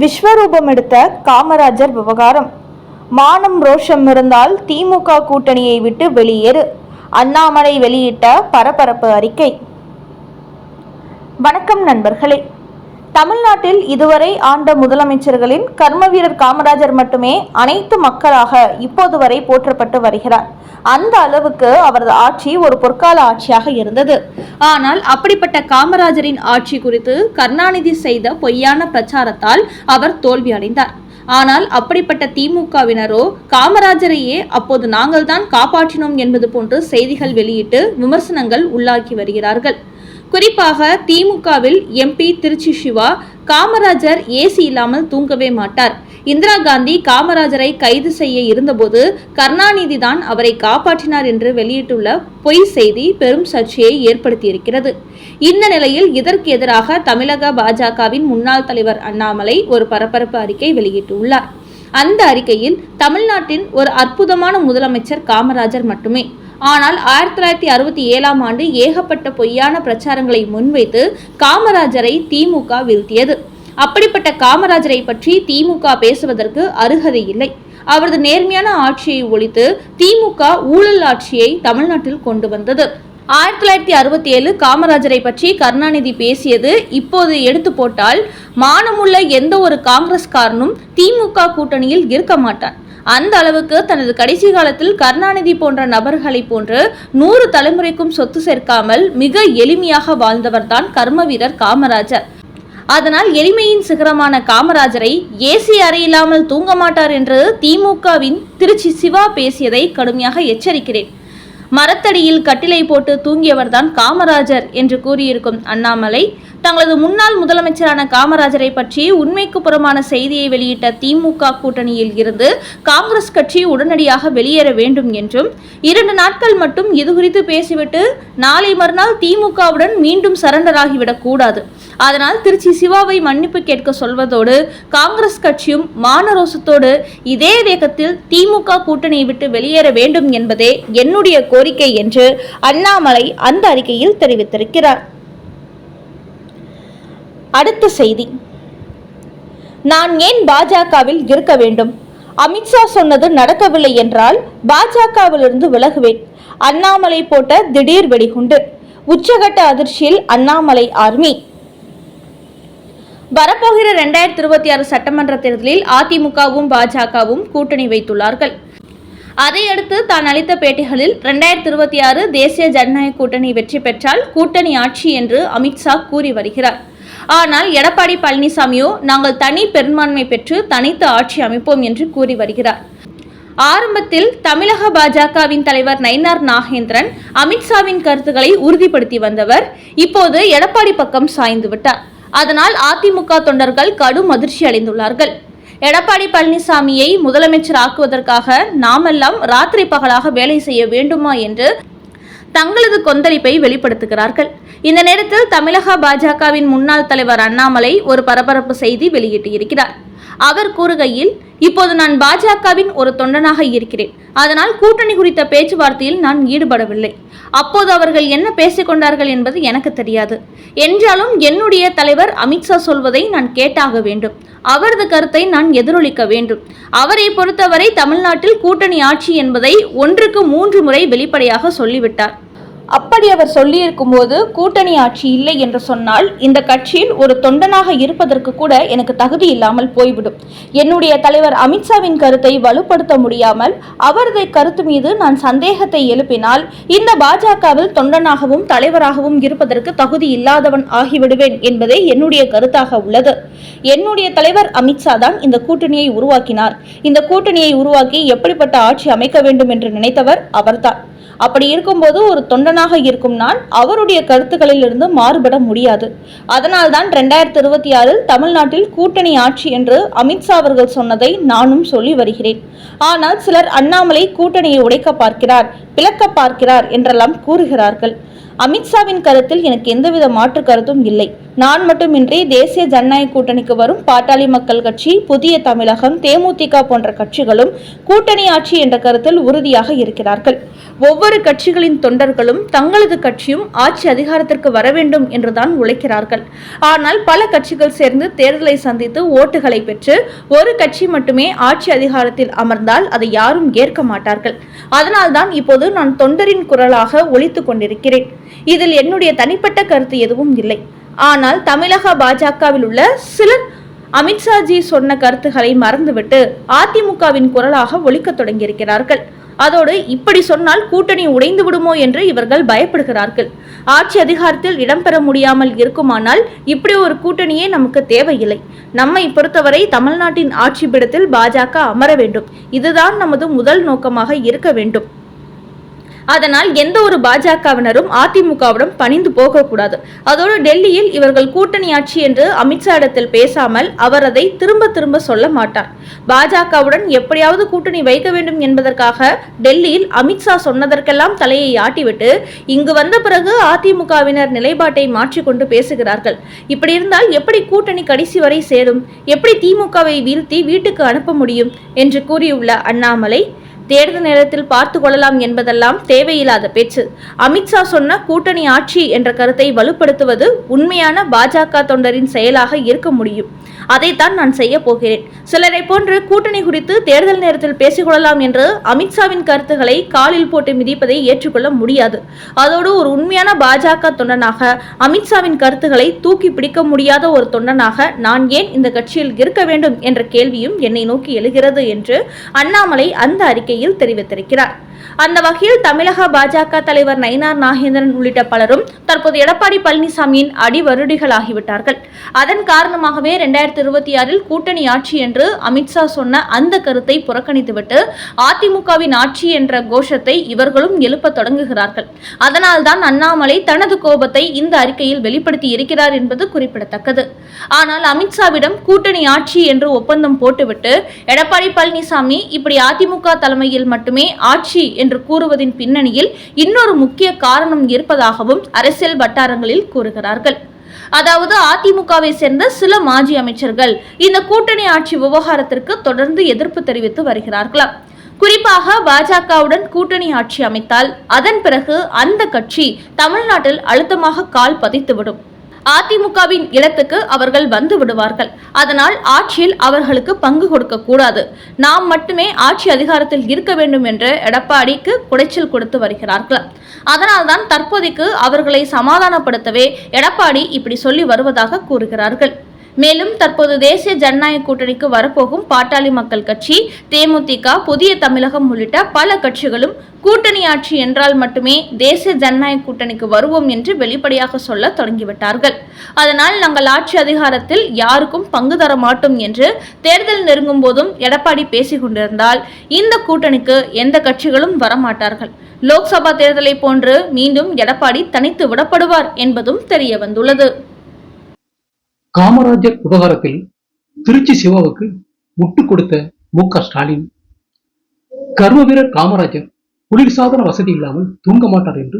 விஸ்வரூபம் எடுத்த காமராஜர் விவகாரம். மானம் ரோஷம் இருந்தால் திமுக கூட்டணியை விட்டு வெளியேறு. அண்ணாமலை வெளியிட்ட பரபரப்பு அறிக்கை. வணக்கம் நண்பர்களே. தமிழ்நாட்டில் இதுவரை ஆண்ட முதலமைச்சர்களின் கர்மவீரர் காமராஜர் மட்டுமே அனைத்து மக்களாக இப்போது வரை போற்றப்பட்டு வருகிறார். அந்த அளவுக்கு அவரது ஆட்சி ஒரு பொற்கால ஆட்சியாக இருந்தது. ஆனால் அப்படிப்பட்ட காமராஜரின் ஆட்சி குறித்து கருணாநிதி செய்த பொய்யான பிரச்சாரத்தால் அவர் தோல்வி அடைந்தார் ஆனால் அப்படிப்பட்ட திமுகவினரோ காமராஜரையே அப்போது நாங்கள் தான் காப்பாற்றினோம் என்பது போன்று செய்திகள் வெளியிட்டு விமர்சனங்கள் உள்ளாக்கி வருகிறார்கள். குறிப்பாக திமுகவில் எம்பி திருச்சி சிவா காமராஜர் ஏசி இல்லாமல் தூங்கவே மாட்டார். இந்திரா காந்தி காமராஜரை கைது செய்ய இருந்தபோது கருணாநிதி தான் அவரை காப்பாற்றினார் என்று வெளியிட்டுள்ள பொய் செய்தி பெரும் சர்ச்சையை ஏற்படுத்தியிருக்கிறது. இந்த நிலையில் இதற்கு எதிராக தமிழக பாஜகவின் முன்னாள் தலைவர் அண்ணாமலை ஒரு பரபரப்பு அறிக்கை வெளியிட்டுள்ளார். அந்த அறிக்கையில் தமிழ்நாட்டின் ஒரு அற்புதமான முதலமைச்சர் காமராஜர் மட்டுமே. ஆனால் ஆயிரத்தி தொள்ளாயிரத்தி அறுபத்தி ஏழாம் ஆண்டு ஏகப்பட்ட பொய்யான பிரச்சாரங்களை முன்வைத்து காமராஜரை திமுக வீழ்த்தியது. அப்படிப்பட்ட காமராஜரை பற்றி திமுக பேசுவதற்கு அருகதை இல்லை. அவரது நேர்மையான ஆட்சியை ஒழித்து திமுக ஊழல் ஆட்சியை தமிழ்நாட்டில் கொண்டு வந்தது. ஆயிரத்தி தொள்ளாயிரத்தி அறுபத்தி ஏழு காமராஜரை பற்றி கருணாநிதி பேசியது இப்போது எடுத்து போட்டால் மானமுள்ள எந்த ஒரு காங்கிரஸ்காரனும் திமுக கூட்டணியில் இருக்க மாட்டான். அந்த அளவுக்கு தனது கடைசி காலத்தில் கருணாநிதி போன்ற நபர்களை போன்று நூறு தலைமுறைக்கும் சொத்து சேர்க்காமல் மிக எளிமையாக வாழ்ந்தவர்தான் கர்ம வீரர் காமராஜர். அதனால் எளிமையின் சிகரமான காமராஜரை ஏசி அறையில்லாமல் தூங்க மாட்டார் என்று திமுகவின் திருச்சி சிவா பேசியதை கடுமையாக எச்சரிக்கிறேன். மரத்தடியில் கட்டிலை போட்டு தூங்கியவர்தான் காமராஜர் என்று கூறியிருக்கும் அண்ணாமலை தங்களது முன்னாள் முதலமைச்சரான காமராஜரை பற்றி உண்மைக்கு புறமான செய்தியை வெளியிட்ட திமுக கூட்டணியில் இருந்து காங்கிரஸ் கட்சி உடனடியாக வெளியேற வேண்டும் என்றும் இரண்டு நாட்கள் மட்டும் இது குறித்து பேசிவிட்டு நாளை மறுநாள் திமுகவுடன் மீண்டும் சரண்டர் ஆகிவிடக் கூடாது. அதனால் திருச்சி சிவாவை மன்னிப்பு கேட்க சொல்வதோடு காங்கிரஸ் கட்சியும் மானரோசத்தோடு இதே வேகத்தில் திமுக கூட்டணியை விட்டு வெளியேற வேண்டும் என்பதே என்னுடைய கோரிக்கை என்று அண்ணாமலை அந்த அறிக்கையில் தெரிவித்திருக்கிறார். அடுத்த செய்தி. நான் ஏன் பாஜகவில் இருக்க வேண்டும்? அமித்ஷா சொன்னது நடக்கவில்லை என்றால் பாஜகவிலிருந்து விலகுவேன். அண்ணாமலை போட்ட திடீர் வெடிகுண்டு. உச்சகட்ட அதிர்ச்சியில் அண்ணாமலை ஆர்மி. வரப்போகிற இரண்டாயிரத்தி இருபத்தி ஆறு சட்டமன்ற தேர்தலில் அதிமுகவும் பாஜகவும் கூட்டணி வைத்துள்ளார்கள். அதையடுத்து தான் அளித்த பேட்டிகளில் இரண்டாயிரத்தி இருபத்தி ஆறு தேசிய ஜனநாயக கூட்டணி வெற்றி பெற்றால் கூட்டணி ஆட்சி என்று அமித்ஷா கூறி வருகிறார். ஆனால் எடப்பாடி பழனிசாமியோ நாங்கள் தனி பெரும்பான்மை பெற்று தனித்து ஆட்சி அமைப்போம் என்று கூறி வருகிறார். ஆரம்பத்தில் தமிழக பாஜகவின் தலைவர் நயினார் நாகேந்திரன் அமித்ஷாவின் கருத்துக்களை உறுதிப்படுத்தி வந்தவர். இப்போது எடப்பாடி பக்கம் சாய்ந்து விட்டார். அதனால் அதிமுக தொண்டர்கள் கடும் அதிர்ச்சி அடைந்துள்ளார்கள். எடப்பாடி பழனிசாமியை முதலமைச்சர் ஆக்குவதற்காக நாமெல்லாம் ராத்திரி பகலாக வேலை செய்ய வேண்டுமா என்று தங்களது கொந்தளிப்பை வெளிப்படுத்துகிறார்கள். இந்த நேரத்தில் தமிழக பாஜகவின் முன்னாள் தலைவர் அண்ணாமலை ஒரு பரபரப்பு செய்தி வெளியிட்டு இருக்கிறார் அவர் கூறுகையில் இப்போது நான் பாஜகவின் ஒரு தொண்டனாக இருக்கிறேன். அதனால் கூட்டணி குறித்த பேச்சுவார்த்தையில் நான் ஈடுபடவில்லை. அப்போது அவர்கள் என்ன பேசிக்கொண்டார்கள் என்பது எனக்கு தெரியாது. என்றாலும் என்னுடைய தலைவர் அமித்ஷா சொல்வதை நான் கேட்டாக வேண்டும். அவரது கருத்தை நான் எதிரொலிக்க வேண்டும். அவரை பொறுத்தவரை தமிழ்நாட்டில் கூட்டணி ஆட்சி என்பதை ஒன்றுக்கு மூன்று முறை வெளிப்படையாக சொல்லிவிட்டார். அப்படி அவர் சொல்லியிருக்கும் போது கூட்டணி ஆட்சி இல்லை என்று சொன்னால் இந்த கட்சியில் ஒரு தொண்டனாக இருப்பதற்கு கூட எனக்கு தகுதி இல்லாமல் போய்விடும். என்னுடைய தலைவர் அமித்ஷாவின் கருத்தை வலுப்படுத்த முடியாமல் அவரது கருத்து மீது நான் சந்தேகத்தை எழுப்பினால் இந்த பாஜகவில் தொண்டனாகவும் தலைவராகவும் இருப்பதற்கு தகுதி இல்லாதவன் ஆகிவிடுவேன் என்பதே என்னுடைய கருத்தாக உள்ளது. என்னுடைய தலைவர் அமித்ஷா தான் இந்த கூட்டணியை உருவாக்கினார். இந்த கூட்டணியை உருவாக்கி எப்படிப்பட்ட ஆட்சி அமைக்க வேண்டும் என்று நினைத்தவர் அவர்தான். அப்படி இருக்கும்போது ஒரு தொண்டன் தொண்டனாக இருக்கும் நான் அவருடைய கருத்துக்களிலிருந்து மாறுபட முடியாது. அதனால்தான் ரெண்டாயிரத்தி இருபத்தி ஆறில் தமிழ்நாட்டில் கூட்டணி ஆட்சி என்று அமித்ஷா அவர்கள் சொன்னதை நானும் சொல்லி வருகிறேன். ஆனால் சிலர் அண்ணாமலை கூட்டணியை உடைக்க பார்க்கிறார் பிளக்க பார்க்கிறார் என்றெல்லாம் கூறுகிறார்கள். அமித்ஷாவின் கருத்தில் எனக்கு எந்தவித மாற்று கருத்தும் இல்லை. நான் மட்டுமின்றி தேசிய ஜனநாயக கூட்டணிக்கு வரும் பாட்டாளி மக்கள் கட்சி புதிய தமிழகம் தேமுதிக போன்ற கட்சிகளும் கூட்டணி ஆட்சி என்ற கருத்தில் உறுதியாக இருக்கிறார்கள். ஒவ்வொரு கட்சிகளின் தொண்டர்களும் தங்களது கட்சியும் ஆட்சி அதிகாரத்திற்கு வர வேண்டும் என்றுதான் உழைக்கிறார்கள். ஆனால் பல கட்சிகள் சேர்ந்து தேர்தலை சந்தித்து ஓட்டுகளை பெற்று ஒரு கட்சி மட்டுமே ஆட்சி அதிகாரத்தில் அமர்ந்தால் அதை யாரும் ஏற்க மாட்டார்கள். அதனால்தான் இப்போது நான் தொண்டரின் குரலாக ஒழித்து கொண்டிருக்கிறேன். இதில் என்னுடைய தனிப்பட்ட கருத்து எதுவும் இல்லை. ஆனால் தமிழக பாஜகவில் உள்ள சிலர் அமித்ஷாஜி சொன்ன கருத்துக்களை மறந்துவிட்டு அதிமுகவின் குரலாக ஒழிக்க தொடங்கியிருக்கிறார்கள். அதோடு இப்படி சொன்னால் கூட்டணி உடைந்து விடுமோ என்று இவர்கள் பயப்படுகிறார்கள். ஆட்சி அதிகாரத்தில் இடம்பெற முடியாமல் இருக்குமானால் இப்படி ஒரு கூட்டணியே நமக்கு தேவையில்லை. நம்மை பொறுத்தவரை தமிழ்நாட்டின் ஆட்சி பிடத்தில் பாஜக அமர வேண்டும். இதுதான் நமது முதல் நோக்கமாக இருக்க வேண்டும். அதனால் எந்த ஒரு பாஜகவினரும் அதிமுகவிடம் பணிந்து போகக்கூடாது. அதோடு டெல்லியில் இவர்கள் கூட்டணி ஆட்சி என்று அமித்ஷா இடத்தில் பேசாமல் அவர் அதை திரும்ப திரும்ப சொல்ல மாட்டார். பாஜகவுடன் எப்படியாவது கூட்டணி வைக்க வேண்டும் என்பதற்காக டெல்லியில் அமித்ஷா சொன்னதற்கெல்லாம் தலையை ஆட்டிவிட்டு இங்கு வந்த பிறகு அதிமுகவினர் நிலைப்பாட்டை மாற்றிக்கொண்டு பேசுகிறார்கள். இப்படி இருந்தால் எப்படி கூட்டணி கடைசி வரை சேரும்? எப்படி திமுகவை வீழ்த்தி வீட்டுக்கு அனுப்ப முடியும்? என்று கூறியுள்ள அண்ணாமலை தேர்தல் நேரத்தில் பார்த்து கொள்ளலாம் என்பதெல்லாம் தேவையில்லாத பேச்சு. அமித்ஷா சொன்ன கூட்டணி ஆட்சி என்ற கருத்தை வலுப்படுத்துவது உண்மையான பாஜக தொண்டரின் செயலாக இருக்க முடியும். அதைத்தான் நான் செய்ய போகிறேன். சிலரை போன்று கூட்டணி குறித்து தேர்தல் நேரத்தில் பேசிக்கொள்ளலாம் என்று அமித்ஷாவின் கருத்துக்களை காலில் போட்டு மிதிப்பதை ஏற்றுக்கொள்ள முடியாது. அதோடு ஒரு உண்மையான பாஜக தொண்டனாக அமித்ஷாவின் கருத்துக்களை தூக்கி பிடிக்க முடியாத ஒரு தொண்டனாக நான் ஏன் இந்த கட்சியில் இருக்க வேண்டும் என்ற கேள்வியும் என்னை நோக்கி எழுகிறது என்று அண்ணாமலை அந்த அறிக்கை அறிக்கையில் தெரிவித்திருக்கிறார். அந்த வகையில் தமிழக பாஜக தலைவர் நயினார் நாகேந்திரன் உள்ளிட்ட பலரும் தற்போது எடப்பாடி பழனிசாமியின் அடிவருடிகளாகிவிட்டார்கள் அதன் காரணமாகவே இரண்டாயிரத்தி இருபத்தி ஆறில் கூட்டணி ஆட்சி என்று அமித்ஷா சொன்ன அந்த கருத்தை புறக்கணித்துவிட்டு அதிமுகவின் ஆட்சி என்ற கோஷத்தை இவர்களும் எழுப்ப தொடங்குகிறார்கள். அதனால்தான் அண்ணாமலை தனது கோபத்தை இந்த அறிக்கையில் வெளிப்படுத்தி இருக்கிறார் என்பது குறிப்பிடத்தக்கது. ஆனால் அமித்ஷாவிடம் கூட்டணி ஆட்சி என்று ஒப்பந்தம் போட்டுவிட்டு எடப்பாடி பழனிசாமி இப்படி அதிமுக தலைமையில் மட்டுமே ஆட்சி என்று கூறுவதின் பின்னணியில் இன்னொரு முக்கிய காரணம் இருப்பதாகவும் அரசியல் வட்டாரங்களில் கூறுகிறார்கள். அதாவது அதிமுகவை சேர்ந்த சில மாஜி அமைச்சர்கள் இந்த கூட்டணி ஆட்சி விவகாரத்திற்கு தொடர்ந்து எதிர்ப்பு தெரிவித்து வருகிறார்களாம் குறிப்பாக பாஜகவுடன் கூட்டணி ஆட்சி அமைத்தால் அதன் பிறகு அந்த கட்சி தமிழ்நாட்டில் அழுத்தமாக கால் பதித்துவிடும். அதிமுகவின் இடத்துக்கு அவர்கள் வந்து விடுவார்கள். அதனால் ஆட்சியில் அவர்களுக்கு பங்கு கொடுக்க கூடாது. நாம் மட்டுமே ஆட்சி அதிகாரத்தில் இருக்க வேண்டும் என்று எடப்பாடிக்கு குடைச்சல் கொடுத்து வருகிறார்கள். அதனால்தான் தற்போதைக்கு அவர்களை சமாதானப்படுத்தவே எடப்பாடி இப்படி சொல்லி வருவதாக கூறுகிறார்கள். மேலும் தற்போது தேசிய ஜனநாயக கூட்டணிக்கு வரப்போகும் பாட்டாளி மக்கள் கட்சி தேமுதிக புதிய தமிழகம் உள்ளிட்ட பல கட்சிகளும் கூட்டணி ஆட்சி என்றால் மட்டுமே தேசிய ஜனநாயக கூட்டணிக்கு வருவோம் என்று வெளிப்படையாக சொல்ல தொடங்கிவிட்டார்கள். அதனால் நாங்கள் ஆட்சி அதிகாரத்தில் யாருக்கும் பங்கு தர மாட்டோம் என்று தேர்தல் நெருங்கும் போதும் எடப்பாடி பேசிக் கொண்டிருந்தால் இந்த கூட்டணிக்கு எந்த கட்சிகளும் வரமாட்டார்கள். லோக்சபா தேர்தலை போன்று மீண்டும் எடப்பாடி தனித்து விடப்படுவார் என்பதும் தெரிய வந்துள்ளது. காமராஜர் விவகாரத்தில் திருச்சி சிவாவுக்கு முட்டு கொடுத்த மு க ஸ்டாலின். கர்ம வீரர் காமராஜர் குளிர்சாதன வசதி இல்லாமல் தூங்க மாட்டார் என்று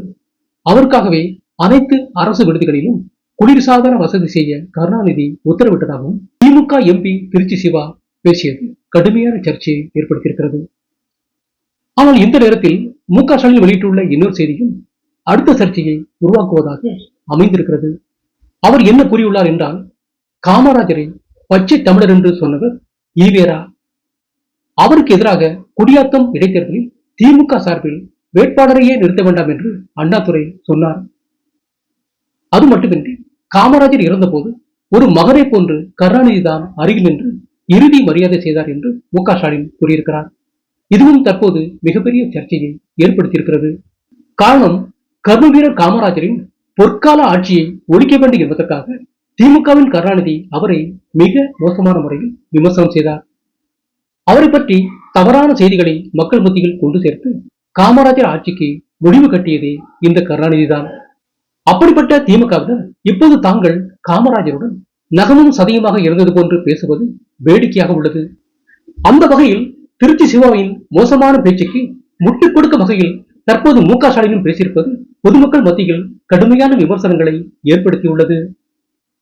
அவருக்காகவே அனைத்து அரசு விடுதிகளிலும் குளிர்சாதன வசதி செய்ய கருணாநிதி உத்தரவிட்டதாகவும் திமுக எம்பி திருச்சி சிவா பேசியது கடுமையான சர்ச்சையை ஏற்படுத்தியிருக்கிறது. ஆனால் இந்த நேரத்தில் மு க ஸ்டாலின் வெளியிட்டுள்ள இன்னொரு செய்தியும் அடுத்த சர்ச்சையை உருவாக்குவதாக அமைந்திருக்கிறது. அவர் என்ன கூறியுள்ளார் என்றால் காமராஜரை பச்சை தமிழர் என்று சொன்னவர் ஈவேரா. அவருக்கு எதிராக குடியாத்தம் இடைத்தேர்தலில் திமுக சார்பில் வேட்பாளரையே நிறுத்த வேண்டாம் என்று அண்ணாதுரை சொன்னார். அது மட்டுமின்றி காமராஜர் இறந்தபோது ஒரு மகனை போன்று கருணாநிதி தான் அருகில் நின்று இறுதி மரியாதை செய்தார் என்று மு க ஸ்டாலின் கூறியிருக்கிறார். இதுவும் தற்போது மிகப்பெரிய சர்ச்சையை ஏற்படுத்தியிருக்கிறது. காரணம் கர்ம வீரர் காமராஜரின் பொற்கால ஆட்சியை ஒழிக்க வேண்டும் என்பதற்காக திமுகவின் கருணாநிதி அவரை மிக மோசமான முறையில் விமர்சனம் செய்தார். அவரை பற்றி தவறான செய்திகளை மக்கள் மத்தியில் கொண்டு சேர்த்து காமராஜர் ஆட்சிக்கு முடிவு கட்டியதே இந்த கருணாநிதி தான் அப்படிப்பட்ட திமுகவினர் இப்போது தாங்கள் காமராஜருடன் நகமும் சதியுமாக இருந்தது போன்று பேசுவது வேடிக்கையாக உள்ளது. அந்த வகையில் திருச்சி சிவாவின் மோசமான பேச்சுக்கு முட்டுக் கொடுக்கும் வகையில் தற்போது மு க ஸ்டாலினும் பேசியிருப்பது பொதுமக்கள் மத்தியில் கடுமையான விமர்சனங்களை ஏற்படுத்தியுள்ளது.